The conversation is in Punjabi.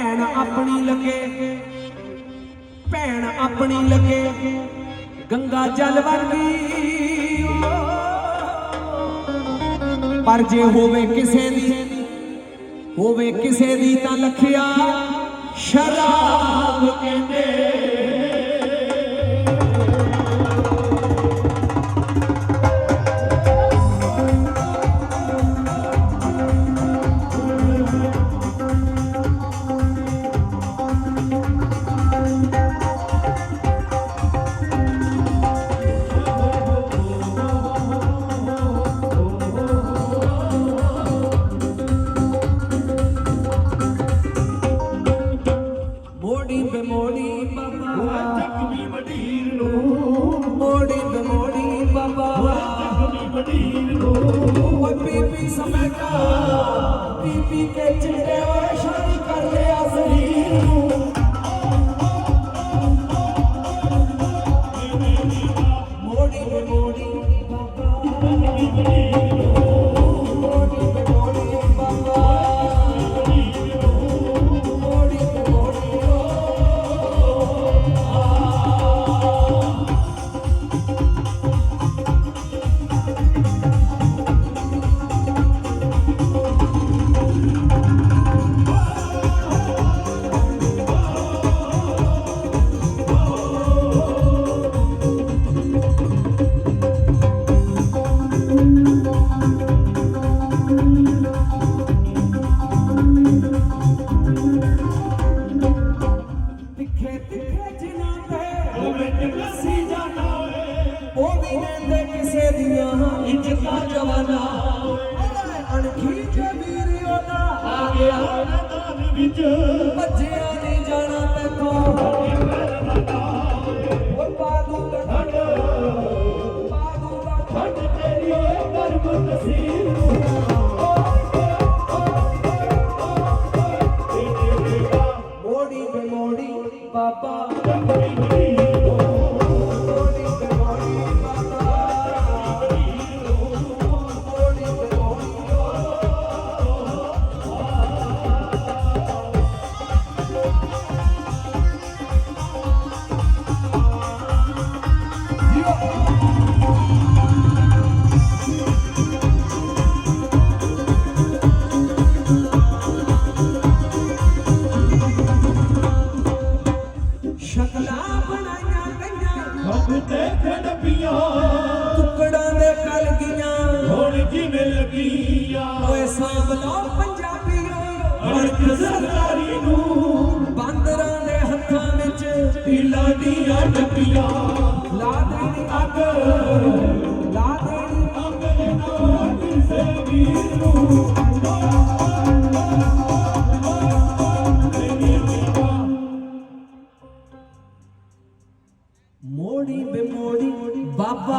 ਭੈਣ ਆਪਣੀ ਲੱਗੇ। ਭੈਣ ਆਪਣੀ ਲੱਗੇ। ਗੰਗਾ ਜਲ ਵਰਗੀ। ਪਰ ਜੇ ਹੋਵੇ ਕਿਸੇ ਦੀ, ਹੋਵੇ ਕਿਸੇ ਦੀ ਤਾਂ ਲਖਿਆ, ਸ਼ਰਾਬ ਕਹਿੰਦੇ। पीपी समेटा पीपी के चिड़े और शादी ਉਹ ਵੀ ਲੈਂਦੇ ਕਿਸੇ ਦੀਆਂ। ਇੱਜ਼ਤਾਂ ਜਵਾਨਾ ਅਣਖੀ ਜੇ ਵੀਰ ਉਹਦਾ। ਆ ਗਿਆ ਮੈਦਾਨ ਵਿੱਚ। ਭੱਜਿਆ ਨਹੀਂ ਜਾਣਾ ਤੈਥੋਂ। ਓਏ ਪਾਦੂ ਦਾ ਠੰਡ। ਪਾਦੂ ਦਾ ਠੰਡ। ਠੰਡ ਤੇਰੀ ਓਏ ਗਰਮ ਤਸੀਰ ਗਈਆਂ ਰੱਬ ਤੇ ਖੜਪੀਆਂ ਟੁਕੜਾਂ ਦੇ ਕਲ ਗਈਆਂ। ਹੁਣ ਜਿਵੇਂ ਲੱਗੀਆਂ ਓਏ ਸਾਂਭ ਲਓ ਪੰਜਾਬੀਓ ਅਣਖ ਸਰਦਾਰੀ ਨੂੰ ਬਾਂਦਰਾਂ ਦੇ ਹੱਥਾਂ ਵਿੱਚ ਢੀਲਾਂ ਦੀਆਂ ਡੱਬੀਆਂ ਲਾ ਦੇਣੀ ਅੱਗ। அப்பா